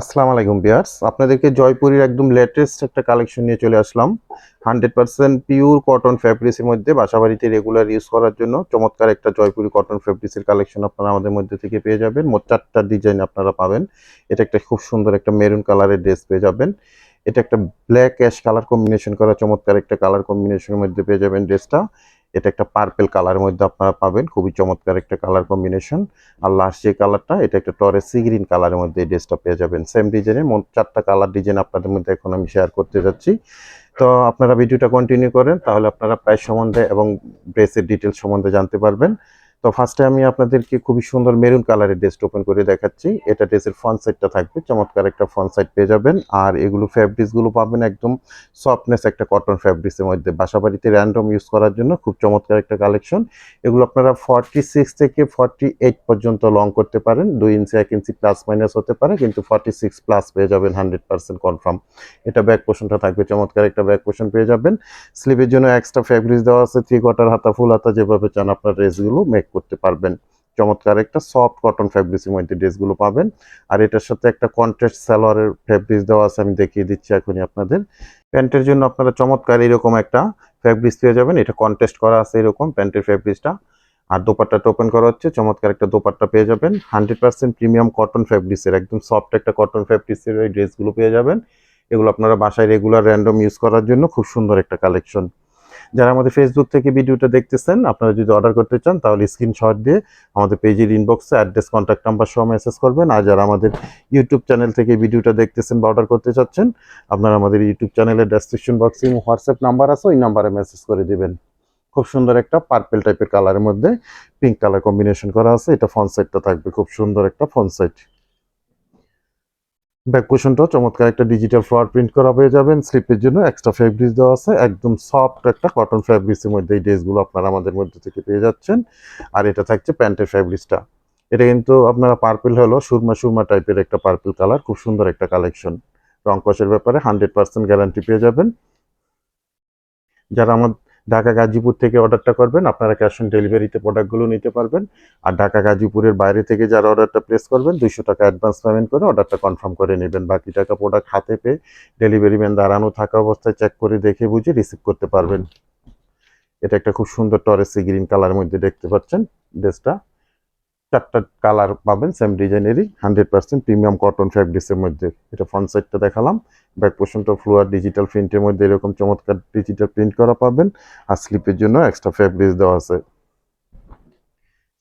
আসসালামু আলাইকুম বিয়ার্স আপনাদেরকে জয়পুরের একদম লেটেস্ট একটা কালেকশন নিয়ে চলে আসলাম। হান্ড্রেড পার্সেন্ট পিওর কটন ফ্যাব্রিক্সের মধ্যে বাসাবাড়িতে রেগুলার ইউজ করার জন্য চমৎকার একটা জয়পুরি কটন ফ্যাব্রিক্সের কালেকশন আপনারা আমাদের মধ্যে থেকে পেয়ে যাবেন। মোট চারটা ডিজাইন আপনারা পাবেন। এটা একটা খুব সুন্দর একটা মেরুন কালারের ড্রেস পেয়ে যাবেন। এটা একটা ব্ল্যাক অ্যাশ কালার কম্বিনেশন করা চমৎকার একটা কালার কম্বিনেশনের মধ্যে পেয়ে যাবেন ড্রেসটা এটা একটা পার্পেল কালারের মধ্যে আপনারা পাবেন। খুবই চমৎকার একটা কালার কম্বিনেশন আর লাস্ট যে কালারটা এটা একটা টরে সি গ্রিন কালারের মধ্যে এই ড্রেসটা পেয়ে যাবেন। সেম ডিজাইনে মোট চারটা কালার ডিজাইন আপনাদের মধ্যে এখন আমি শেয়ার করতে যাচ্ছি। তো আপনারা ভিডিওটা কন্টিনিউ করেন, তাহলে আপনারা প্রাইস সম্বন্ধে এবং ড্রেসের ডিটেলস সম্বন্ধে জানতে পারবেন। তো ফার্স্টে আমি আপনাদেরকে খুবই সুন্দর মেরুন কালারের ড্রেসটা ওপেন করে দেখাচ্ছি। এটা ড্রেসের ফ্রন্ট সাইডটা থাকবে। চমৎকার একটা ফ্রন্ট সাইড পেয়ে যাবেন। আর এগুলো ফ্যাব্রিক্সগুলো পাবেন একদম সফটনেস একটা কটন ফ্যাব্রিক্সের মধ্যে। বাসাবাড়িতে র্যান্ডম ইউজ করার জন্য খুব চমৎকার একটা কালেকশন এগুলো আপনারা ফর্টি সিক্স থেকে ফর্টি এইট পর্যন্ত লং করতে পারেন। দুই ইঞ্চি এক ইঞ্চি প্লাস মাইনাস হতে পারে, কিন্তু ফর্টি সিক্স প্লাস পেয়ে যাবেন হান্ড্রেড পার্সেন্ট কনফার্ম এটা ব্যাক পোষণটা থাকবে। চমৎকার একটা ব্যাক পোষণ পেয়ে যাবেন। স্লিভের জন্য এক্সট্রা ফ্যাব্রিক্স দেওয়া আছে। থ্রি কোয়ার্টার হাতা ফুল হাতা যেভাবে চান আপনার ড্রেসগুলো মেক করতে পারবেন। চমৎকার একটা সফট কটন ফ্যাব্রিক্সের মধ্যে ড্রেসগুলো পাবেন। আর এটার সাথে একটা কন্ট্রাস্ট সালোয়ারের ফ্যাব্রিক্স দেওয়া আছে, আমি দেখিয়ে দিচ্ছি এখনই আপনাদের। প্যান্টের জন্য আপনারা চমৎকার এরকম একটা ফ্যাব্রিক্স পেয়ে যাবেন। এটা কন্টেস্ট করা আছে এরকম প্যান্টের ফ্যাব্রিক্সটা আর দোপাট্টাটা ওপেন করা হচ্ছে, চমৎকার একটা দোপাট্টা পেয়ে যাবেন। হান্ড্রেড পার্সেন্ট প্রিমিয়াম কটন ফ্যাব্রিক্সের একদম সফট একটা কটন ফ্যাব্রিক্সের এই ড্রেসগুলো পেয়ে যাবেন। এগুলো আপনারা বাসায় রেগুলার র্যান্ডম ইউজ করার জন্য খুব সুন্দর একটা কালেকশন যারা আমাদের ফেসবুক থেকে ভিডিওটা দেখতেছেন, আপনারা যদি অর্ডার করতে চান, তাহলে স্ক্রিনশট দিয়ে আমাদের পেজের ইনবক্সে অ্যাড্রেস কন্ট্যাক্ট নাম্বার সহ মেসেজ করবেন। আর যারা আমাদের ইউটিউব চ্যানেল থেকে ভিডিওটা দেখতেছেন বা অর্ডার করতে চাচ্ছেন, আপনারা আমাদের ইউটিউব চ্যানেলের ডেসক্রিপশন বক্সে হোয়াটসঅ্যাপ নাম্বার আছে, ওই নাম্বারে মেসেজ করে দেবেন। খুব সুন্দর একটা পার্পেল টাইপের কালারের মধ্যে পিঙ্ক কালার কম্বিনেশন করা আছে, এটা ফ্রন্ট সাইডটা থাকবে, খুব সুন্দর একটা ফ্রন্ট সাইড ব্যাক পোর্শনটাও চমৎকার একটা ডিজিটাল ফ্লোয়ার প্রিন্ট করা হয়ে যাবেন স্লিপের জন্য এক্সট্রা ফ্যাব্রিক্স দেওয়া আছে। একদম সফট একটা কটন ফ্যাব্রিক্সের মধ্যে এই ড্রেসগুলো আপনারা আমাদের মধ্যে থেকে পেয়ে যাচ্ছেন। আর এটা থাকছে প্যান্টের ফ্যাব্রিক্সটা এটা কিন্তু আপনারা পার্পেল হলো সুরমা সুরমা টাইপের একটা পার্পেল কালার খুব সুন্দর একটা কালেকশন রং কষের ব্যাপারে হান্ড্রেড পার্সেন্ট গ্যারান্টি পেয়ে যাবেন। যারা আমার ঢাকা গাজীপুর থেকে অর্ডারটা করবেন। আপনারা ক্যাশ অন ডেলিভারিতে প্রোডাক্টগুলো নিতে পারবেন। আর ঢাকা গাজীপুরের বাইরে থেকে যারা অর্ডারটা প্লেস করবেন, দুইশো টাকা অ্যাডভান্স পেমেন্ট করে অর্ডারটা কনফার্ম করে নেবেন। বাকি টাকা প্রোডাক্ট হাতে পেয়ে ডেলিভারি ম্যান দাঁড়ানো থাকা অবস্থায় চেক করে দেখে বুঝে রিসিভ করতে পারবেন। এটা একটা খুব সুন্দর টরেসি গ্রিন কালারের মধ্যে দেখতে পাচ্ছেন। ড্রেসটা চারটা কালার পাবেন সেম ডিজাইনেরই হান্ড্রেড পার্সেন্ট প্রিমিয়াম কটন ফ্যাব্রিক্সের মধ্যে। এটা ফ্রন্ট সাইডটা দেখালাম ব্যাক পোর্শনটা ফ্লোয়ার ডিজিটাল প্রিন্টের মধ্যে এরকম চমৎকার ডিজিটাল প্রিন্ট করা পাবেন, আর স্লিপের জন্য এক্সট্রা ফ্যাব্রিক্স দেওয়া আছে।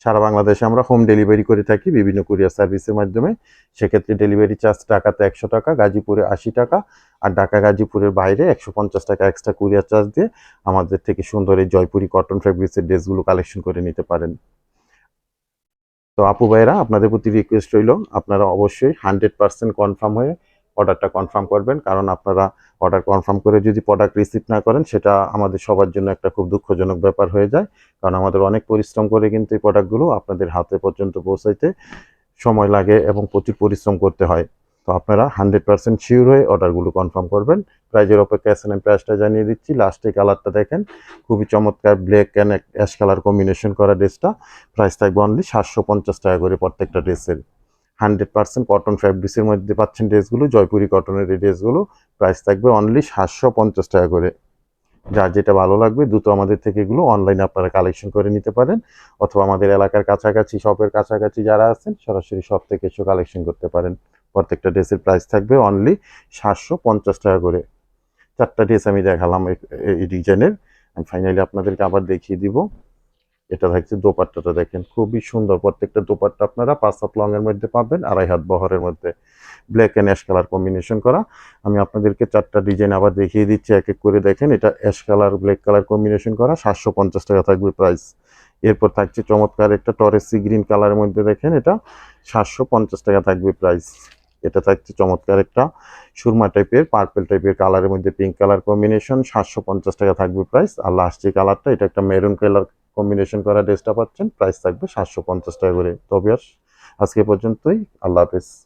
সারা বাংলাদেশে আমরা হোম ডেলিভারি করে থাকি, বিভিন্ন কুরিয়ার সার্ভিসের মাধ্যমে। সেক্ষেত্রে ডেলিভারি চার্জ টাকাতে একশো টাকা, গাজীপুরে আশি টাকা, আর ঢাকা গাজীপুরের বাইরে একশো পঞ্চাশ টাকা এক্সট্রা কুরিয়ার চার্জ দিয়ে আমাদের থেকে সুন্দর এই জয়পুরি কটন ফ্যাব্রিক্সের ড্রেসগুলো কালেকশন করে নিতে পারেন। তো আপু ভাইরা আপনাদের প্রতি রিকোয়েস্ট রইল, আপনারা অবশ্যই হান্ড্রেড পার্সেন্ট কনফার্ম হয়ে অর্ডারটা কনফার্ম করবেন, কারণ আপনারা অর্ডার কনফার্ম করে যদি প্রোডাক্ট রিসিভ না করেন, সেটা আমাদের সবার জন্য একটা খুব দুঃখজনক ব্যাপার হয়ে যায়। কারণ আমাদের অনেক পরিশ্রম করে কিন্তু এই প্রোডাক্টগুলো আপনাদের হাতে পর্যন্ত পৌঁছাইতে সময় লাগে এবং প্রচুর পরিশ্রম করতে হয়। তো আপনারা হান্ড্রেড পার্সেন্ট শিওর হয়ে অর্ডারগুলো কনফার্ম করবেন। প্রাইজের অপেক্ষা এস এম প্রাইসটা জানিয়ে দিচ্ছি। লাস্টে কালারটা দেখেন, খুবই চমৎকার black and ash colour combination করা ড্রেসটা প্রাইস থাকবে অনলি সাতশো পঞ্চাশ টাকা করে প্রত্যেকটা ড্রেসের হান্ড্রেড পার্সেন্ট কটন ফ্যাব্রিক্সের মধ্যে পাচ্ছেন ড্রেসগুলো জয়পুরি কটনের এই ড্রেসগুলো প্রাইস থাকবে অনলি সাতশো পঞ্চাশ টাকা করে। যার যেটা ভালো লাগবে, দ্রুত আমাদের থেকে এগুলো অনলাইনে আপনারা কালেকশন করে নিতে পারেন। অথবা আমাদের এলাকার কাছাকাছি শপের কাছাকাছি যারা আছেন, সরাসরি শপ থেকে এসে কালেকশন করতে পারেন। প্রত্যেকটা ড্রেসের প্রাইস থাকবে অনলি সাতশো পঞ্চাশ টাকা করে। চারটা ড্রেস আমি দেখালাম এই- ডিজাইনের আমি ফাইনালি আপনাদেরকে আবার দেখিয়ে দিব। এটা থাকছে দোপাট্টাটা দেখেন, খুবই সুন্দর। প্রত্যেকটা দোপাট্টা আপনারা পাঁচ হাত লং এর মধ্যে পাবেন, আড়াই হাত বহরের মধ্যে। Black and ash colour combination করা। আমি আপনাদেরকে চারটা ডিজাইন আবার দেখিয়ে দিচ্ছি, এক এক করে দেখেন। এটা ash colour black colour combination করা, সাতশো পঞ্চাশ টাকা থাকবে প্রাইস এরপর থাকছে চমৎকার একটা টরেসি গ্রিন কালারের মধ্যে দেখেন, এটা সাতশো পঞ্চাশ টাকা থাকবে প্রাইস এটা থাকছে চমৎকার একটা সুরমা টাইপের পার্পেল টাইপের কালারের মধ্যে পিঙ্ক কালার কম্বিনেশন সাতশো পঞ্চাশ টাকা থাকবে প্রাইস আর লাস্ট কালারটা এটা একটা মেরুন কালার কম্বিনেশন করা ড্রেসটা পাচ্ছেন প্রাইস থাকবে সাতশো পঞ্চাশ টাকা করে। তবে আর আজকে পর্যন্তই, আল্লাহ হাফেজ।